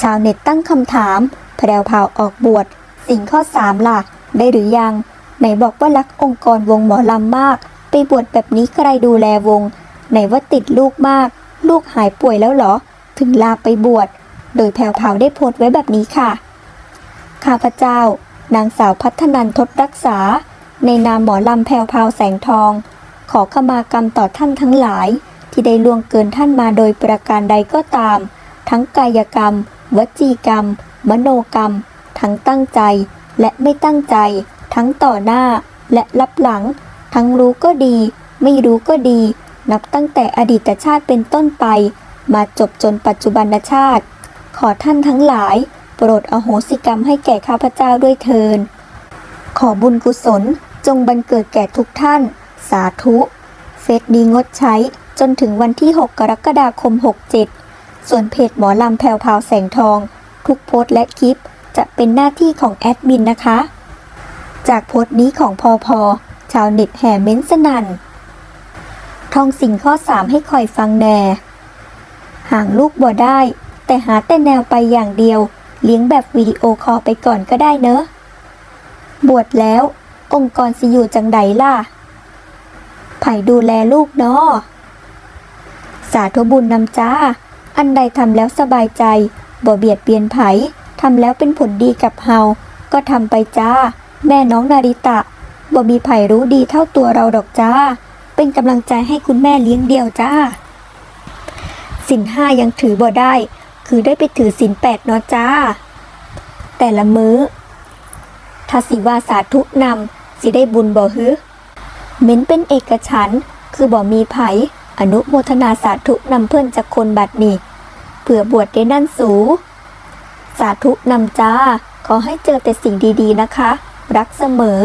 ชาวเน็ตตั้งคำถาม แพรวพาวออกบวชสิ่งข้อสามล่ะ ได้หรือยัง ไหนบอกว่ารักองค์กรวงหมอลำมาก ไปบวชแบบนี้ใครดูแลวง ไหนว่าติดลูกมาก ลูกหายป่วยแล้วเหรอ ถึงลาไปบวช โดยแพรวพาวได้โพสต์ไว้แบบนี้ค่ะ ข้าพเจ้า นางสาวพัฒนันทศรักษา ในนามหมอลำแพรวพาวแสงทอง ขอขมากรรมต่อท่านทั้งหลาย ที่ได้ล่วงเกินท่านมาโดยประการใดก็ตาม ทั้งกายกรรม วจีกรรม มโนกรรม ทั้งตั้งใจและไม่ตั้งใจ ทั้งต่อหน้าและรับหลัง ทั้งรู้ก็ดี ไม่รู้ก็ดี นับตั้งแต่อดีตชาติเป็นต้นไป มาจบจนปัจจุบันชาติ ขอท่านทั้งหลาย โปรดอโหสิกรรมให้แก่ข้าพเจ้าด้วยเทิน ขอบุญกุศลจงบันเกิดแก่ทุกท่าน สาธุ เฟซนี้งดใช้จนถึงวันที่ 6 กรกฎาคม 67 ส่วนเพจหมอลำแพรวพาวแสงทอง ทุกโพสต์และคลิป จะเป็นหน้าที่ของแอดมินนะคะ จากโพสต์นี้ของพอพอชาวเน็ตแห่เม้นสนั่นทองสิ่งข้อ 3 ให้คอยฟังแน่ห่างลูกบ่ได้ แต่หาแต่แนวไปอย่างเดียว เลี้ยงแบบวิดีโอคอลไปก่อนก็ได้เนอะบวชแล้ว องค์กรสิอยู่จังใดล่ะไผ่ดูแลลูกเนาะสาธุบุญนำจ้า อันใดทำแล้วสบายใจ บ่เบียดเบียนไผ่ทำแล้วเป็นผลดีกับเฮา ก็ทำไปจ้า แม่น้องนาริตะ บ่มีไผ่รู้ดีเท่าตัวเราดอกจ้า เป็นกำลังใจให้คุณแม่เลี้ยงเดียวจ้า สินห้ายังถือบ่ได้ คือได้ไปถือสินแปดเนาะจ้า แต่ละมื้อถ้าสิว่าสาธุนำสิได้บุญบ่ฮึเม้นเป็นเอกฉัน คือบ่มีไผอนุโมทนาสาธุนำเพื่อนจากคนบัดนี้ ผื่อบวชได้นั่นสู สาธุนำจ้า ขอให้เจอแต่สิ่งดีๆนะคะ รักเสมอ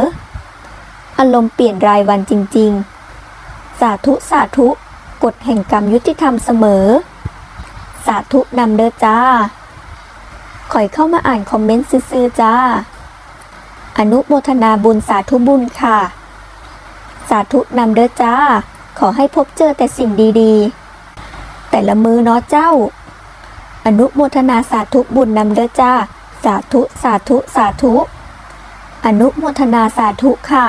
อารมณ์เปลี่ยนรายวันจริงๆ สาธุสาธุกฎแห่งกรรมยุติธรรมเสมอ สาธุนำเด้อจ้าขอยเข้ามาอ่านคอมเมนต์ซื่อๆจ้า อนุโมทนาบุญสาธุบุญค่ะ สาธุนำเด้อจ้า ขอให้พบเจอแต่สิ่งดีๆ แต่ละมือเนาะเจ้า อนุโมทนาสาธุบุญนำเด้อจ้า สาธุสาธุสาธุ อนุโมทนาสาธุค่ะ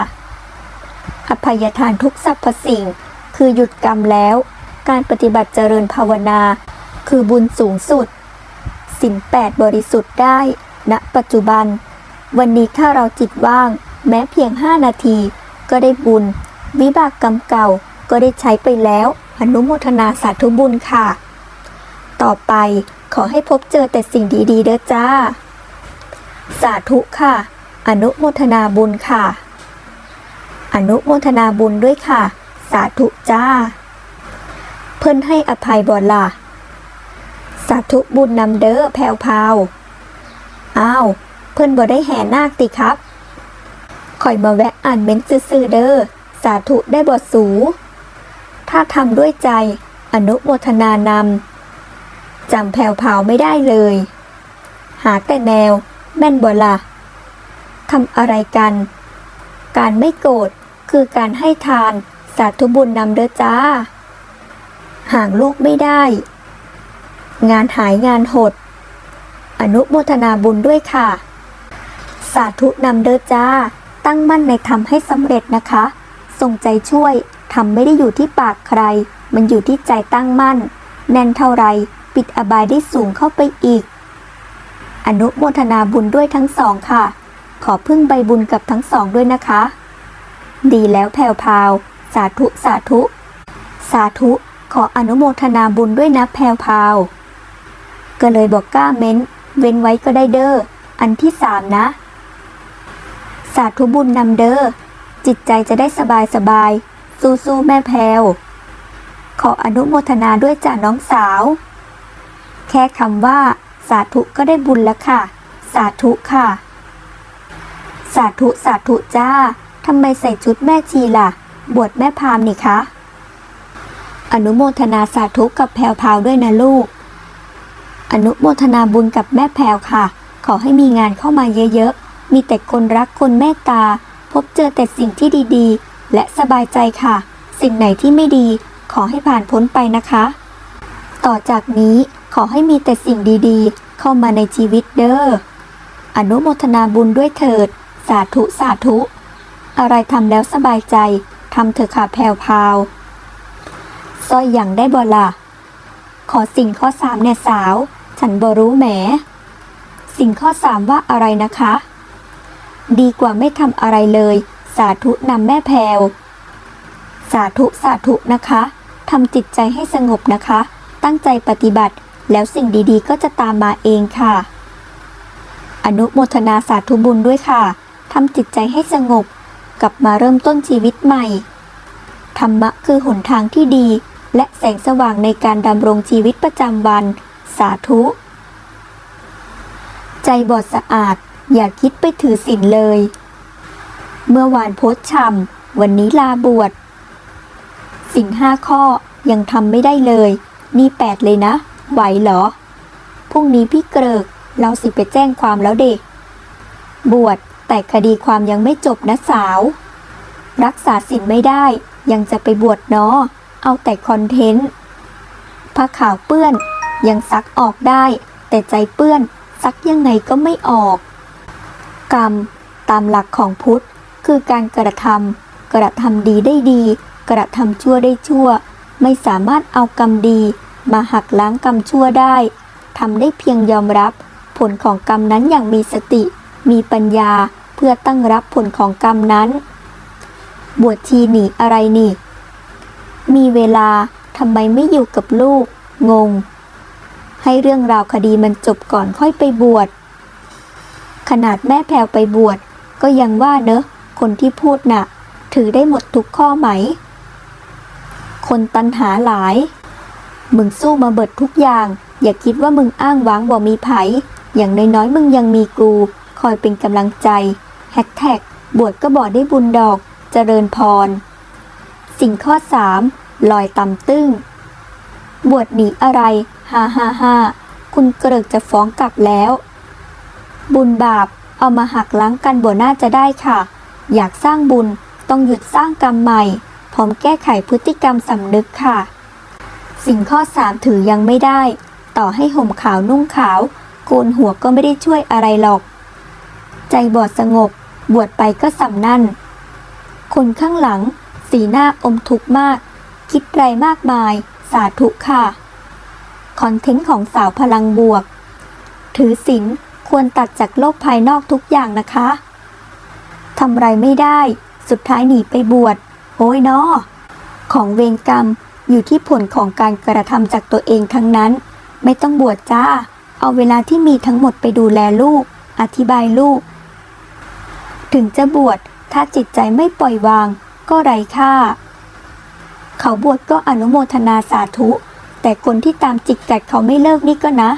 อภัยทานทุกสรรพสิ่ง คือหยุดกรรมแล้ว การปฏิบัติเจริญภาวนา คือบุญสูงสุดสินแปดบริสุทธิ์ได้ณปัจจุบัน วันนี้ถ้าเราจิตว่าง แม้เพียง 5 นาที ก็ได้บุญ วิบากกรรมเก่าก็ได้ใช้ไปแล้วอนุโมทนาสาธุบุญค่ะ ต่อไป ขอให้พบเจอแต่สิ่งดีๆ เด้อจ้า สาธุค่ะ อนุโมทนาบุญค่ะ อนุโมทนาบุญด้วยค่ะ สาธุจ้า เพิ่นให้อภัยบ่ล่ะ สาธุบุญนำเด้อแพรวพาวอ้าวเพิ่นบ่ได้แห่นาคติครับคอยมาแวะอ่านเม้นซื่อๆเด้อสาธุได้บทสู ถ้าทำด้วยใจ อนุโมทนานำ จำแผ่วเผาไม่ได้เลย หาแต่แนว แม่นบ่ละทำอะไรกัน การไม่โกรธคือการให้ทานสาธุบุญนำเด้อจ้า ห่างลูกไม่ได้ งานหายงานหด อนุโมทนาบุญด้วยค่ะ สาธุนำเด้อจ้า ตั้งมั่นในธรรมให้สำเร็จนะคะ ส่งใจช่วยทำไม่ได้อยู่ที่ปากใคร มันอยู่ที่ใจตั้งมั่น แน่นเท่าไร ปิดอบายได้สูงเข้าไปอีก อนุโมทนาบุญด้วยทั้งสองค่ะ ขอพึ่งใบบุญกับทั้งสองด้วยนะคะ ดีแล้วแผ่วพาว สาธุสาธุ สาธุ ขออนุโมทนาบุญด้วยนะแพรวพาว ก็เลยบอกกล้าเม้น เว้นไว้ก็ได้เด้อ อันที่สามนะ สาธุบุญนำเด้อ จิตใจจะได้สบายสบายสู้สู้ๆแม่แพวขออนุโมทนาด้วยจ้าน้องสาว แค่คำว่า สาธุก็ได้บุญแล้วค่ะ สาธุค่ะ สาธุสาธุจ้าทำไมใส่ชุดแม่ชีล่ะ บวชแม่พามนี่คะ อนุโมทนาสาธุกับแพรวพาวด้วยนะลูก อนุโมทนาบุญกับแม่แพรวค่ะ ขอให้มีงานเข้ามาเยอะๆ มีแต่คนรักคนเมตตา พบเจอแต่สิ่งที่ดีๆ และสบายใจค่ะ สิ่งไหนที่ไม่ดีขอให้ผ่านพ้นไปนะคะ ต่อจากนี้ ขอให้มีแต่สิ่งดีๆ เข้ามาในชีวิตเด้อ อนุโมทนาบุญด้วยเถิด สาธุสาธุ อะไรทำแล้วสบายใจทำเถอะค่ะแพวพาวซอยอย่างได้บ่ล่ะขอสิ่งข้อสามเนี่ยสาว ฉันบ่รู้แหม สิ่งข้อสามว่าอะไรนะคะ ดีกว่าไม่ทำอะไรเลย สาธุนำแม่แพวสาธุสาธุนะคะทำจิตใจให้สงบนะคะ ตั้งใจปฏิบัติ แล้วสิ่งดีๆ ก็จะตามมาเองค่ะ อนุโมทนาสาธุบุญด้วยค่ะทำจิตใจให้สงบ กลับมาเริ่มต้นชีวิตใหม่ ธรรมะคือหนทางที่ดี และแสงสว่างในการดำรงชีวิตประจำวัน สาธุ ใจบอดสะอาด อย่าคิดไปถือศีลเลย เมื่อวานโพสช่ำวันนี้ลาบวชสิ่งห้าข้อยังทำไม่ได้เลย นี่แปดเลยนะ ไหวเหรอ พรุ่งนี้พี่เกริก เราสิไปแจ้งความแล้วเด็ก บวชแต่คดีความยังไม่จบนะสาว รักษาศีลไม่ได้ยังจะไปบวชเนาะเอาแต่คอนเทนต์ผ้าขาวเปื้อนยังซักออกได้ แต่ใจเปื้อนซักยังไงก็ไม่ออก กรรม ตามหลักของพุทธ คือการกระทำกระทำดีได้ดี กระทำชั่วได้ชั่ว ไม่สามารถเอากรรมดี มาหักล้างกรรมชั่วได้ทำได้เพียงยอมรับ ผลของกรรมนั้นอย่างมีสติ มีปัญญาเพื่อตั้งรับผลของกรรมนั้น บวชชีหนีอะไรนี่ มีเวลาทำไมไม่อยู่กับลูก งง ให้เรื่องราวคดีมันจบก่อนค่อยไปบวชขนาดแม่แพรวไปบวชก็ยังว่าเนอะ คนที่พูดน่ะ ถือได้หมดทุกข้อไหม คนตันหาหลาย มึงสู้มาเบิดทุกอย่าง อย่าคิดว่ามึงอ้างว้างบ่มีไผ อย่างน้อยๆมึงยังมีกู คอยเป็นกำลังใจแฮชแท็กบวชก็บอกได้บุญดอก เจริญพร สิ่งข้อสามลอยต่ำตึ้ง บวชหนีอะไรฮ่าฮ่าฮ่าคุณเกริกจะฟ้องกลับแล้ว บุญบาปเอามาหักล้างกันบ่น่าจะได้ค่ะ อยากสร้างบุญต้องหยุดสร้างกรรมใหม่พร้อมแก้ไขพฤติกรรมสำนึกค่ะ สิ่งข้อสามถือยังไม่ได้ ต่อให้ห่มขาวนุ่งขาว โกนหัวก็ไม่ได้ช่วยอะไรหรอก ใจบอดสงบบวชไปก็สำนั่น คนข้างหลัง สีหน้าอมทุกข์มาก คิดไรมากมาย สาธุค่ะ คอนเทนต์ของสาวพลังบวก ถือศีลควรตัดจากโลกภายนอกทุกอย่างนะคะทำไรไม่ได้ สุดท้ายหนีไปบวชโอ้ยนอของเวรกรรม อยู่ที่ผลของการกระทำจากตัวเองทั้งนั้น ไม่ต้องบวชจ้า เอาเวลาที่มีทั้งหมดไปดูแลลูก อธิบายลูก ถึงจะบวชถ้าจิตใจไม่ปล่อยวาง ก็ไร้ค่า เขาบวชก็อนุโมทนาสาธุ แต่คนที่ตามจิกกัดเขาไม่เลิกนี่ก็นะ